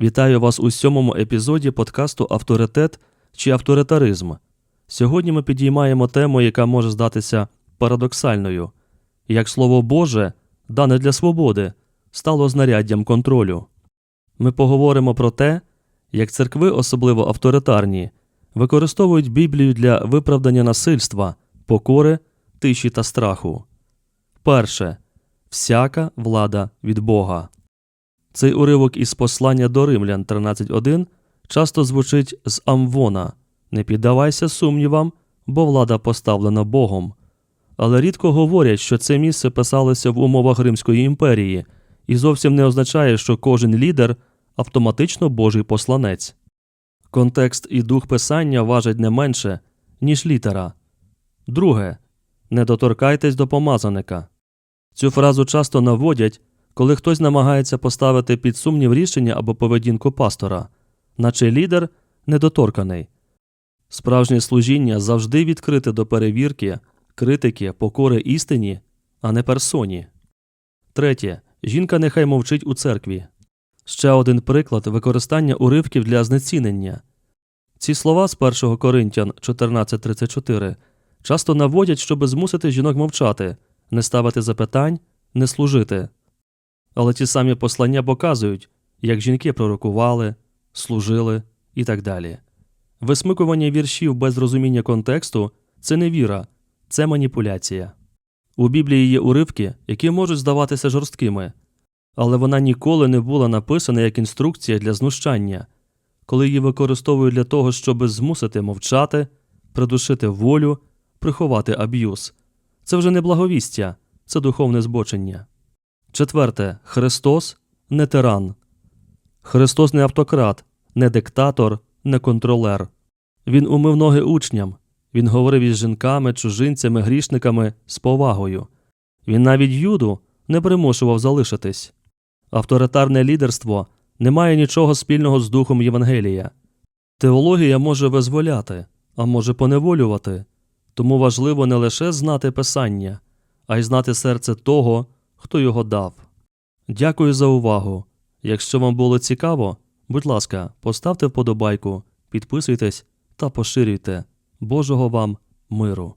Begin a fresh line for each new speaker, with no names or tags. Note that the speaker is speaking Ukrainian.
Вітаю вас у сьомому епізоді подкасту Авторитет чи авторитаризм. Сьогодні ми підіймаємо тему, яка може здатися парадоксальною, як Слово Боже, дане для свободи, стало знаряддям контролю. Ми поговоримо про те, як церкви, особливо авторитарні, використовують Біблію для виправдання насильства, покори, тиші та страху. Перше. Всяка влада від Бога. Цей уривок із послання до Римлян 13.1 часто звучить з Амвона Не піддавайся сумнівам, бо влада поставлена Богом. Але рідко говорять, що це місце писалося в умовах Римської імперії і зовсім не означає, що кожен лідер автоматично Божий посланець. Контекст і дух писання важать не менше, ніж літера. Друге. Не доторкайтесь до помазаника. Цю фразу часто наводять, коли хтось намагається поставити під сумнів рішення або поведінку пастора, наче лідер недоторканий. Справжнє служіння завжди відкрите до перевірки, критики, покори істині, а не персоні. Третє. Жінка нехай мовчить у церкві. Ще один приклад використання уривків для знецінення. Ці слова з 1 Коринтян 14.34 часто наводять, щоби змусити жінок мовчати, не ставити запитань, не служити. Але ті самі послання показують, як жінки пророкували, служили і так далі. Висмикування віршів без розуміння контексту це не віра, це маніпуляція. У Біблії є уривки, які можуть здаватися жорсткими, але вона ніколи не була написана як інструкція для знущання, коли її використовують для того, щоб змусити мовчати, придушити волю, приховати аб'юз. Це вже не благовістя, це духовне збочення. Четверте. Христос не тиран. Христос не автократ, не диктатор, не контролер. Він умив ноги учням. Він говорив із жінками, чужинцями, грішниками з повагою. Він навіть юду не примушував залишитись. Авторитарне лідерство не має нічого спільного з духом Євангелія. Теологія може визволяти, а може поневолювати. Тому важливо не лише знати Писання, а й знати серце того, хто його дав. Дякую за увагу. Якщо вам було цікаво, будь ласка, поставте вподобайку, підписуйтесь та поширюйте. Божого вам миру!